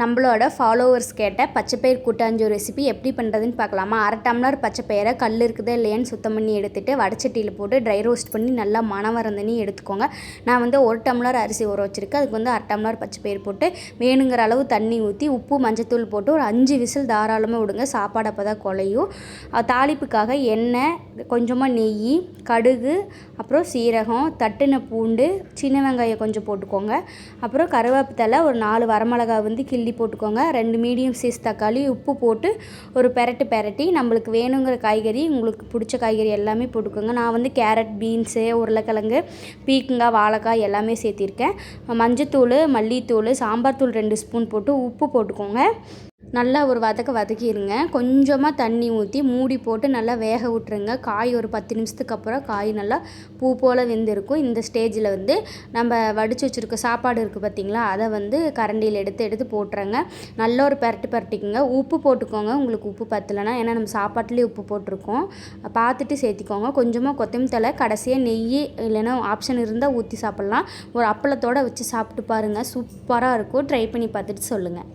நம்மளோட ஃபாலோவர்ஸ் கேட்ட பச்சைப்பயிர் கூட்டாஞ்சோறு ரெசிபி எப்படி பண்ணுறதுன்னு பார்க்கலாமா? அரை டம்ளர் பச்சைப்பயிரை கல் இருக்குதா இல்லையான்னு சுத்தம் பண்ணி எடுத்துகிட்டு வடச்சட்டியில் போட்டு ட்ரை ரோஸ்ட் பண்ணி நல்லா மனவரந்தனி எடுத்துக்கோங்க. நான் வந்து ஒரு டம்ளர் அரிசி ஊற வச்சுருக்கேன். அதுக்கு வந்து அரை டம்ளர் பச்சைப்பயிர் போட்டு வேணுங்கிற அளவு தண்ணி ஊற்றி உப்பு மஞ்சத்தூள் போட்டு ஒரு அஞ்சு விசில் தாராளமாக விடுங்க. சாப்பாடு அப்போ தான் குலையும் தாளிப்புக்காக எண்ணெய் கொஞ்சமாக நெய் கடுகு அப்புறம் சீரகம் தட்டின பூண்டு சின்ன வெங்காயம் கொஞ்சம் போட்டுக்கோங்க. அப்புறம் கருவேப்பித்தலை ஒரு நாலு வரமிளகாய் வந்து கிள்ளி கிள்ளி போட்டுக்கோங்க. ரெண்டு மீடியம் சைஸ் தக்காளி உப்பு போட்டு ஒரு பெரட்டு பெரட்டி நம்மளுக்கு வேணுங்கிற காய்கறி உங்களுக்கு பிடிச்ச காய்கறி எல்லாமே போட்டுக்கோங்க. நான் வந்து கேரட் பீன்ஸு உருளைக்கிழங்கு பீக்கங்காய் வாழைக்காய் எல்லாமே சேர்த்திருக்கேன். மஞ்சத்தூள் மல்லித்தூள் சாம்பார் தூள் ரெண்டு ஸ்பூன் போட்டு உப்பு போட்டுக்கோங்க. நல்லா ஒரு வதக்க வதக்கிடுங்க கொஞ்சமாக தண்ணி ஊற்றி மூடி போட்டு நல்லா வேக விட்டுருங்க. காய் ஒரு பத்து நிமிஷத்துக்கு அப்புறம் காய் நல்லா பூ போல் வெந்திருக்கும். இந்த ஸ்டேஜில் வந்து நம்ம வடித்து வச்சுருக்க சாப்பாடு இருக்குது பார்த்திங்களா அதை வந்து கரண்டியில் எடுத்து எடுத்து போட்டுருங்க நல்ல ஒரு பரட்டு பரட்டிக்குங்க. உப்பு போட்டுக்கோங்க. உங்களுக்கு உப்பு பத்தலைன்னா ஏன்னா நம்ம சாப்பாட்டுலேயே உப்பு போட்டிருக்கோம். பார்த்துட்டு சேர்த்திக்கோங்க. கொஞ்சமாக கொத்தமல்லி தலை கடைசியாக நெய் இல்லைன்னா ஆப்ஷன் இருந்தால் ஊற்றி சாப்பிட்லாம். ஒரு அப்பளத்தோடு வச்சு சாப்பிட்டு பாருங்கள் சூப்பராக இருக்கும். ட்ரை பண்ணி பார்த்துட்டு சொல்லுங்கள்